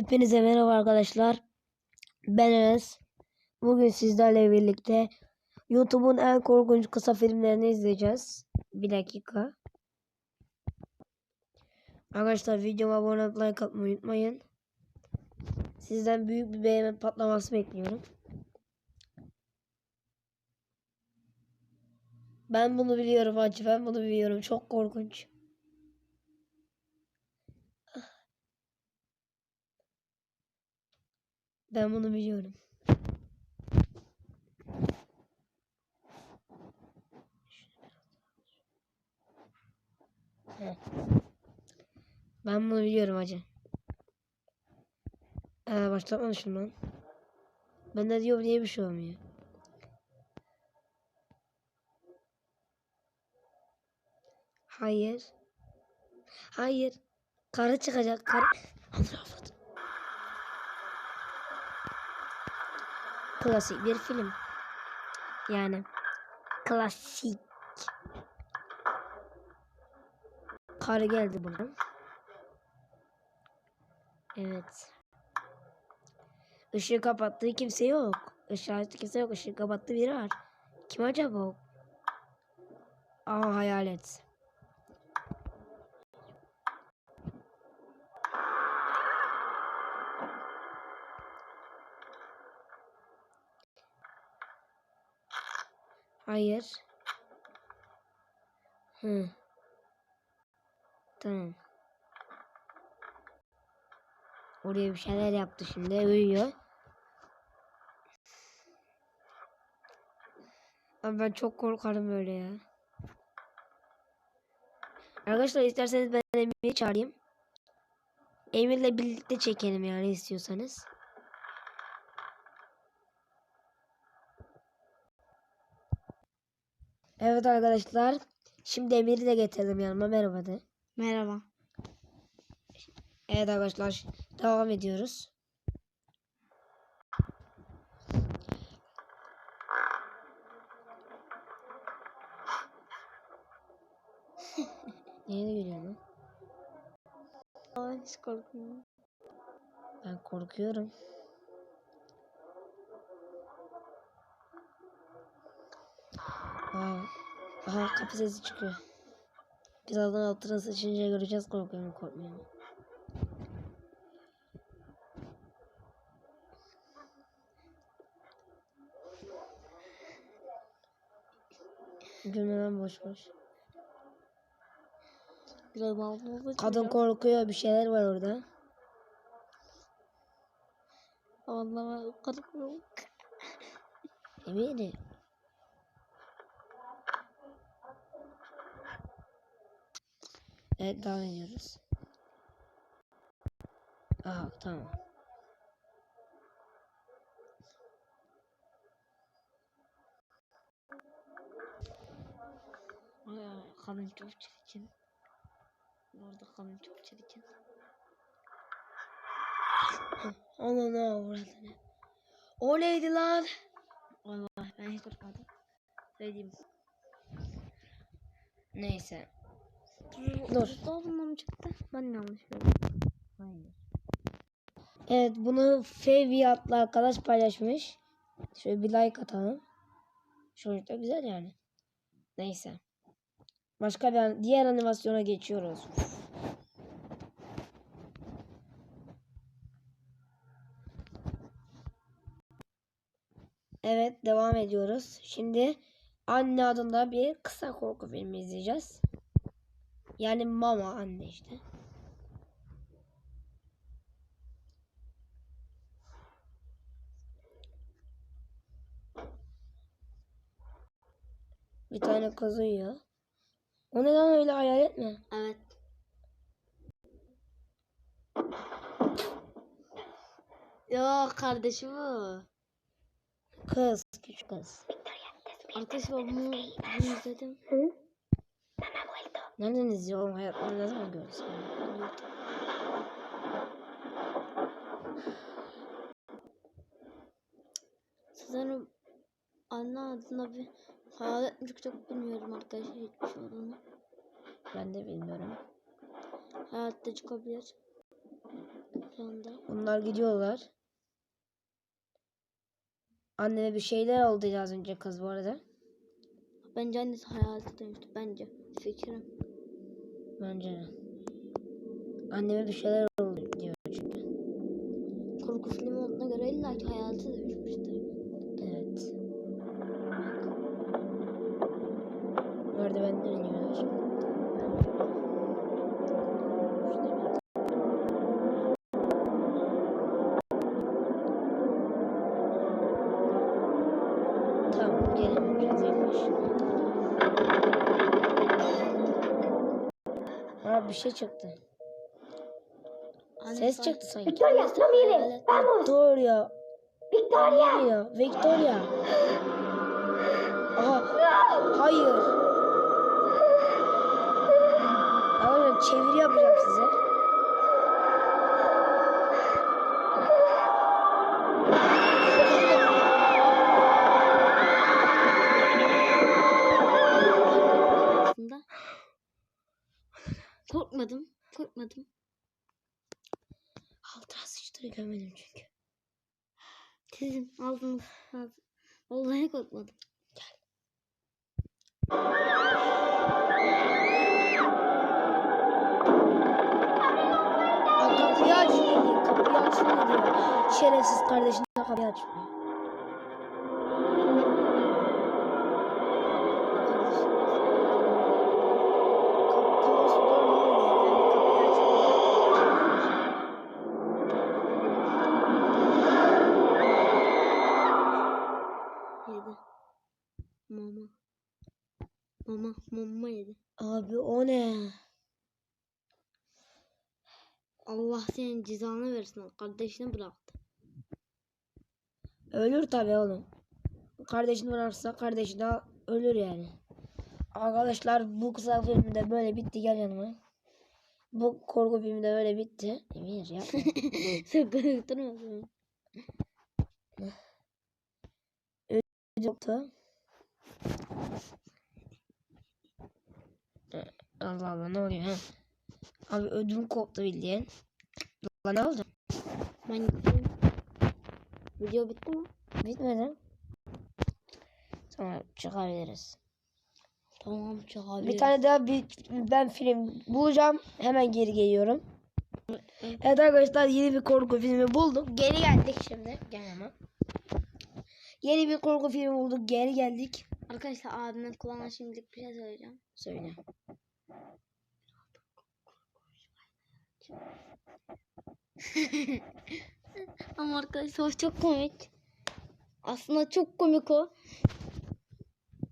Hepinize merhaba arkadaşlar. Ben Enes. Bugün sizlerle birlikte YouTube'un en korkunç kısa filmlerini izleyeceğiz. Bir dakika. Arkadaşlar videoma abone olup like atmayı unutmayın. Sizden büyük bir beğeni patlaması bekliyorum. Ben bunu biliyorum acı. Ben bunu biliyorum. Çok korkunç. Ben bunu biliyorum. Ben bunu biliyorum hacı. Ee, başlatma şundan. Ben ne diyorum niye bir şey olmuyor. Hayır. Hayır. Karı çıkacak. Karı. Anlamadım. Klasik bir film. Yani klasik. Karı geldi buradan. Evet. Işığı kapattığı kimse yok. Işığı açtı kimse yok. Işığı kapattığı biri var. Kim acaba o? Aa hayalet. Hayır. Hı. Tamam. Oraya bir şeyler yaptı şimdi. Uyuyor. Ama ben çok korkarım böyle ya. Arkadaşlar isterseniz ben Emir'i çağırayım. Emir'le birlikte çekelim yani istiyorsanız. Evet arkadaşlar. Şimdi Emir'i de getirdim yanıma. Merhaba de. Merhaba. Evet arkadaşlar. Devam ediyoruz. Neye gülüyorsun lan? Aa, hiç korkmuyorum. Ben korkuyorum. Aa, aha kapı sesi çıkıyor. Birazdan altına sıçınca göreceğiz korkuyor mu korkmuyor mu. Cümleden boş boş. Biraz Kadın korkuyor bir şeyler var orada. Vallahi ben korkmuyorum. Eminim. Evet devam ediyoruz. Aha tamam. Kadın çok çirkin. Orada kadın çok çirkin. Ana ne avradını. O neydi lan? Vallahi ben hiç korkmadım. Söyleyeyim. Neyse. Dur. Mı çıktı? Ben yanlış gördüm. Hayır. Evet bunu Feviyatlı arkadaş paylaşmış. Şöyle bir like atalım. Çocuk da güzel yani. Neyse. Başka bir diğer animasyona geçiyoruz. Evet devam ediyoruz. Şimdi Anne adında bir kısa korku filmi izleyeceğiz. Yani Mama anne işte. Bir tane kız uyuyor. O neden öyle hayalet mi? Evet. Yok kardeşim o. Kız, küçük kız. Arkadaşım ben bunu, bunu izledim. Hı? Nereden izliyor oğlum? Hayatını ne zaman gördün Sanırım anne adına bir hayalet mi çıkacak bilmiyorum arkadaşlar hiçbir şey olduğunu. Ben de bilmiyorum. Hayatta çıkabilir. şu anda. Bunlar gidiyorlar. Anneme bir şeyler oldu az önce kız bu arada. Bence annesi hayalete dönüştü. Bence. Fikrim. Bence de. Anneme bir şeyler oldu diyor çünkü. Korku filmi olduğuna göre illa ki hayalete dönüşmüştür. Evet. Merdivenden iniyorlar. Tamam gelin biraz yaklaş. Aa bir şey çıktı. Ses çıktı sanki. Victoria, hayalet- Vamos. Victoria. Victoria. Victoria. Victoria. Aha. Hayır. Ama çeviri yapacağım size. Ağzınız. ağzınız. Vallahi korkmadım. Aa, kapıyı aç. Kapıyı açsana diyor. Şerefsiz kardeşine kapıyı açmıyor. Senin cezanı versin. Kardeşini bıraktı. Ölür tabii oğlum. Kardeşini bırakırsa kardeşi de ölür yani. Arkadaşlar bu kısa filmde böyle bitti gel yanıma. Bu korku filmi de böyle bitti. Emir yapma. Sen korkturma. Yoktu. Allah Allah ne oluyor ha? Abi ödüm koptu bildiğin. Lan ne oldu? Ben gideyim. Video bitti mi? Bitmedi. Tamam çıkabiliriz. Tamam çıkabiliriz. Bir tane daha bir ben film bulacağım. Hemen geri geliyorum. Evet arkadaşlar yeni bir korku filmi bulduk. Geri geldik şimdi. Gel ama. Yeni bir korku filmi bulduk. Geri geldik. Arkadaşlar abimin kulağına şimdilik bir şey söyleyeceğim. Söyle. Ama arkadaşlar o çok komik. Aslında çok komik o.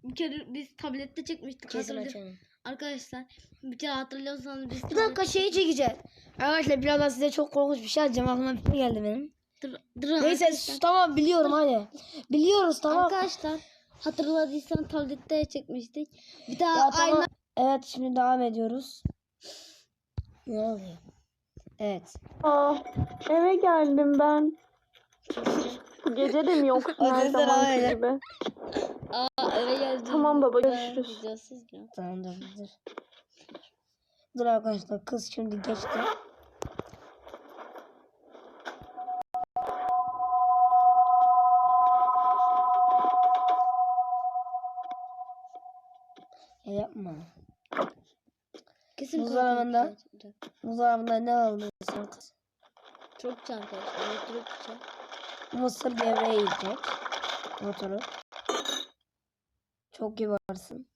Bir kere biz tablette çekmiştik. Hatırlıyor-. Arkadaşlar bir kere hatırlıyorsanız biz Bir dakika şeyi çekeceğiz. Arkadaşlar birazdan size çok korkunç bir şey alacağım. Aklıma bir şey geldi benim. Dur, dur Neyse arkadaşlar. tamam biliyorum hadi. Biliyoruz tamam. Arkadaşlar hatırladıysan tablette çekmiştik. Bir daha Ya aynı tamam. Evet şimdi devam ediyoruz. Ne oluyor? Evet. Aa, eve geldim ben. Gece de mi yoksun her zamanki öyle. gibi? Aa, eve geldim. Tamam baba, görüşürüz. videosuz ya. Tamam dur dur. Dur arkadaşlar kız şimdi geçti. Ya yapma. Kesin korkunç bir şey ne aldın kız? Çok. Oturup bir şey. Mısır gevreği yiyecek. Oturup. Çok iyi varsın.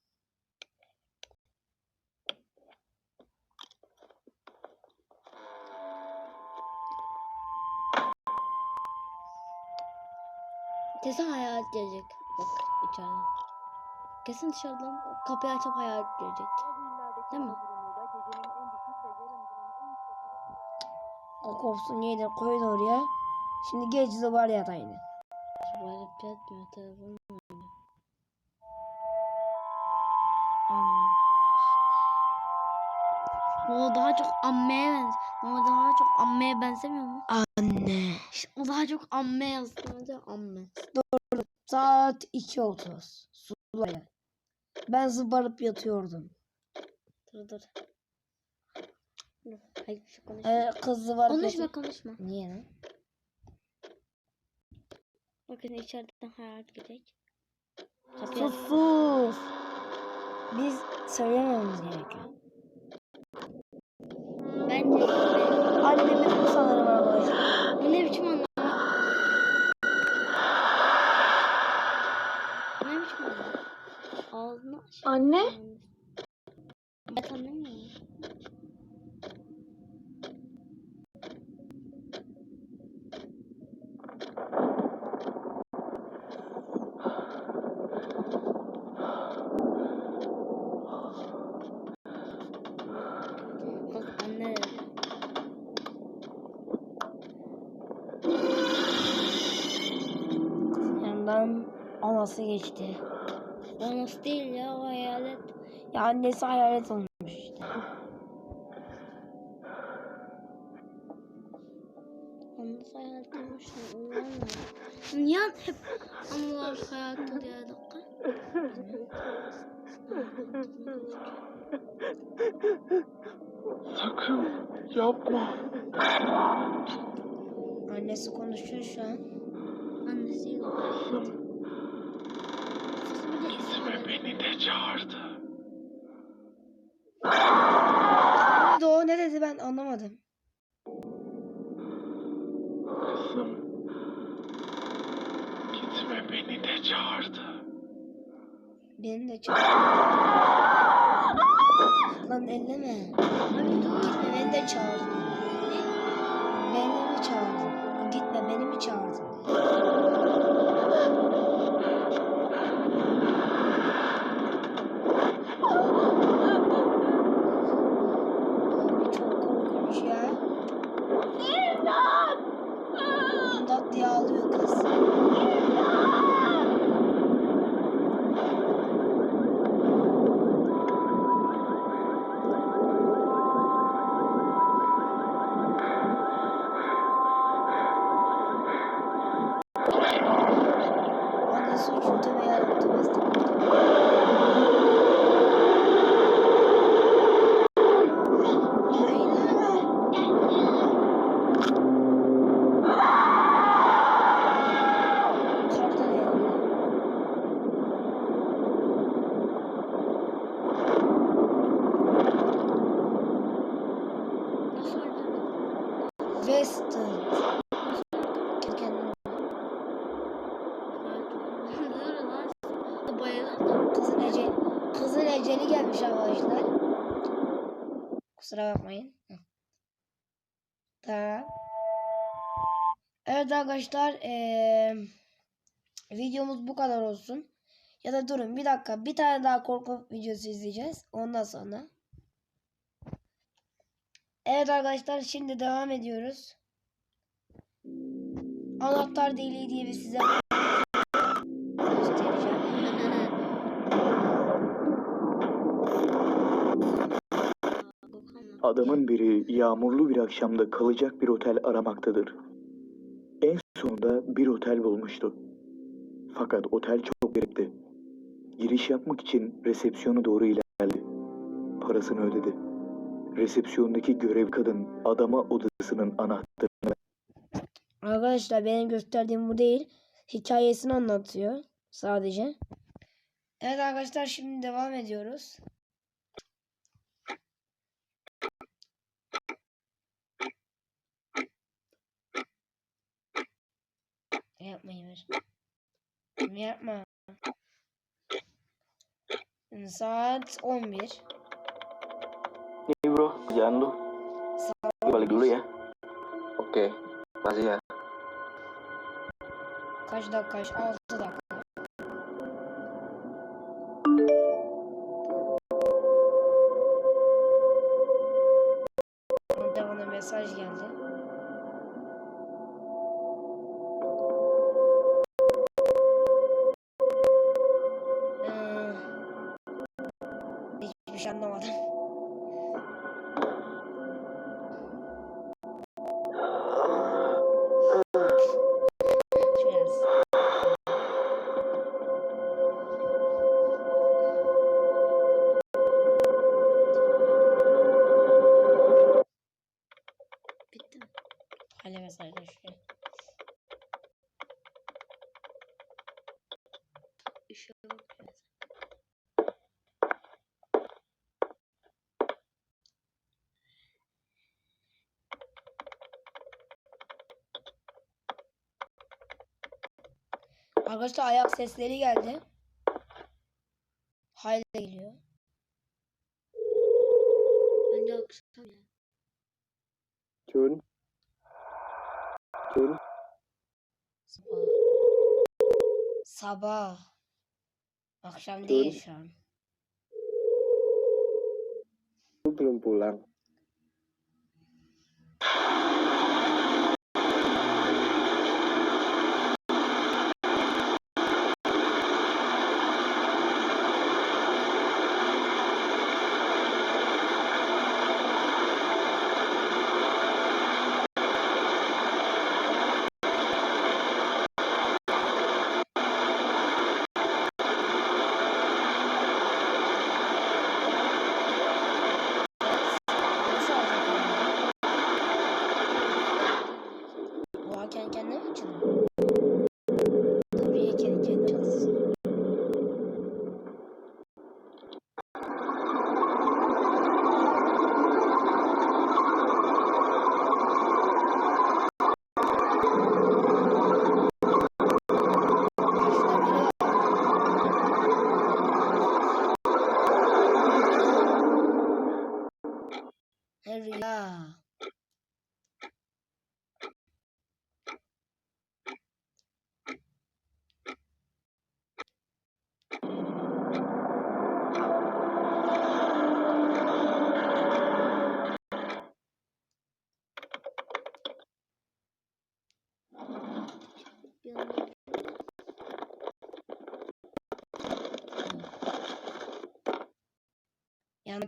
Kesin hayalet gelecek. Bak içeriden. Kesin dışarıdan kapıyı açıp hayalet gelecek. Değil mi? O kopsun yedir koydu oraya. Şimdi geç de var yatağını. Böyle bir etmiyor telefon. Anne. O daha çok ammeye benziyor. O daha çok ammeye benzemiyor mu? Anne. İşte o daha çok amme yazdı. Amme. Saat 2.30. Sulaya. Ben zıbarıp yatıyordum. Dur dur. Hayır bir şey konuşma. Ee, kızı var. konuşma kötü. konuşma. Niye lan? Bakın içeriden hayat gidecek. Kapıyı Sus sus. Biz söylememiz gerekiyor. Bence Annemiz bu sanırım arkadaşlar. bu ne biçim anlam? Ne biçim anlam? Ağzını aç. Anne? Evet anlamıyorum. Bak anne dedi. Yandan anası geçti. Nasıl değil ya o hayalet. Ya annesi hayalet olmuş işte. Nasıl hayalet olmuş. Niye hep anılar oluyor ya dakika? Sakın yapma. Annesi konuşuyor şu an. Annesiyle o Ve beni de çağırdı. O? Ne dedi ben anlamadım. Kızım. Gitme beni de çağırdı. Beni de çağır. Lan elleme. Abi dur. Gitme beni de çağırdın. Beni mi çağırdın? Gitme beni mi çağırdın? Abi çok korkunç ya. İmdat! İmdat diye ağlıyor kız. Annesi uçurdu ve yarattı Nasıl öldürdün? Western. Kendini Öldürdün lan. Bayılır da. Kızın eceli, kızın eceli gelmiş arkadaşlar. Kusura bakmayın. Tamam. Evet arkadaşlar eee, videomuz bu kadar olsun. Ya da durun bir dakika bir tane daha korku videosu izleyeceğiz. Ondan sonra. Evet arkadaşlar şimdi devam ediyoruz. Anahtar deliği diye bir size Adamın biri yağmurlu bir akşamda kalacak bir otel aramaktadır. En sonunda bir otel bulmuştu. Fakat otel çok garipti. Giriş yapmak için resepsiyona doğru ilerledi. Parasını ödedi. Resepsiyondaki görev kadın adama odasının anahtarını Arkadaşlar benim gösterdiğim bu değil. Hikayesini anlatıyor sadece. Evet arkadaşlar şimdi devam ediyoruz. Ver. Yapma. Saat 11. Ini bro, kerjaan lu. Gue balik dulu ya. Oke, makasih ya. Kaç dakika? 6 dakika. Arkadaşlar ayak sesleri geldi. Hayli geliyor. Bence akşam ya. Chun. Chun. Sabah. Sabah. Akşam değil şu an. Lu belum pulang.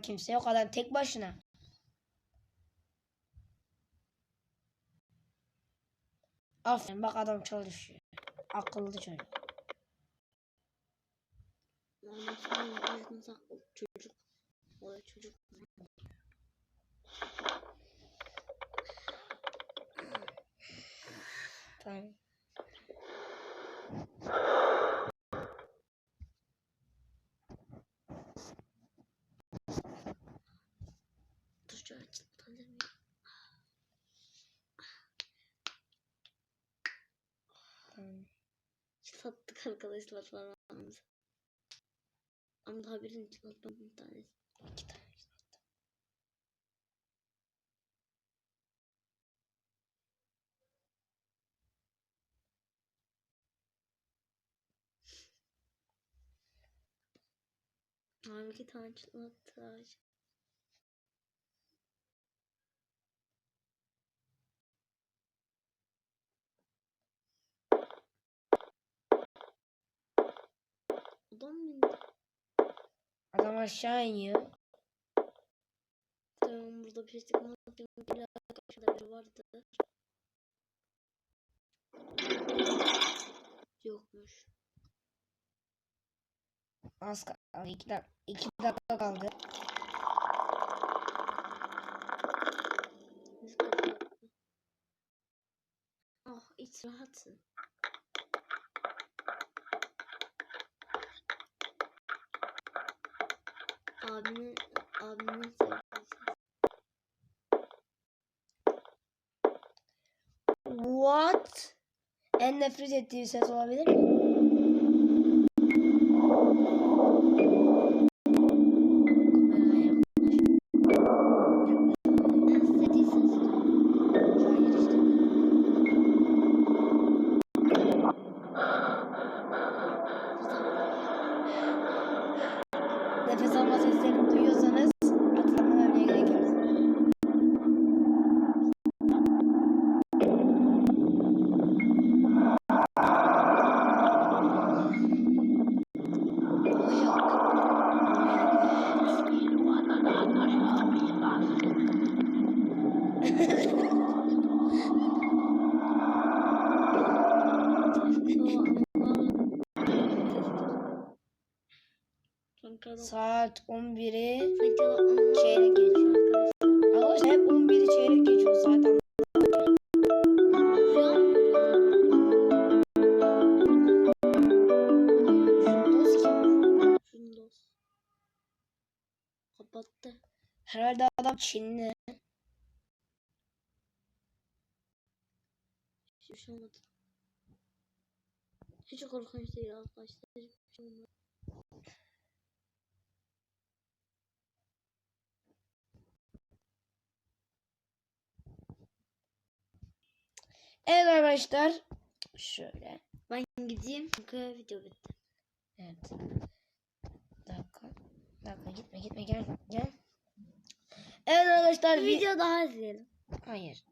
Kimse yok adam tek başına. Aferin bak adam çalışıyor. Akıllı çocuk. Çocuk. Çocuk. Tamam. Dur şöyle çıtlatabilir miyim? tamam. Çıtlattık arkadaşlar parmağımızı. Ama daha birini çıtlatmadım bir tanesi. İki tane. Abi iki tane çıtlattı ağacı. Adam bindi. Adam aşağı iniyor. Tamam burada bir şey çıkmadı. Bir karşıda biri vardı. Yokmuş. Az kaldı. İki, dak iki dakika kaldı. Ah iç rahatsın. Abimin, abimin sevgilisi. What? En nefret ettiği ses olabilir mi? 11'i sanki adam çeyrek geçiyor. Arkadaşlar hep 11'i çeyrek geçiyor zaten. Kapattı. Herhalde adam Çinli. Hiçbir şey olmadı. Hiç korkunç değil arkadaşlar. Evet arkadaşlar. Şöyle. Ben gideyim çünkü video bitti. Evet. Bir dakika. Bir dakika gitme gitme gel gel. Evet arkadaşlar. vi- Video daha izleyelim. Hayır.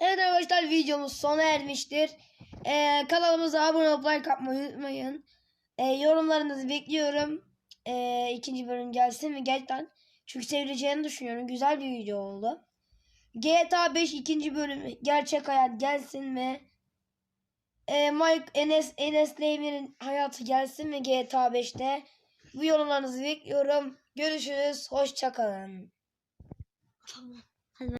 Evet arkadaşlar videomuz sona ermiştir. Ee, kanalımıza abone olup like atmayı unutmayın. Ee, yorumlarınızı bekliyorum. Ee, ikinci bölüm gelsin ve gerçekten çünkü sevileceğini düşünüyorum. Güzel bir video oldu. GTA 5 ikinci bölüm gerçek hayat gelsin ve e, Mike Enes Enes Demir'in hayatı gelsin ve GTA 5'te bu yorumlarınızı bekliyorum. Görüşürüz. Hoşçakalın. Tamam.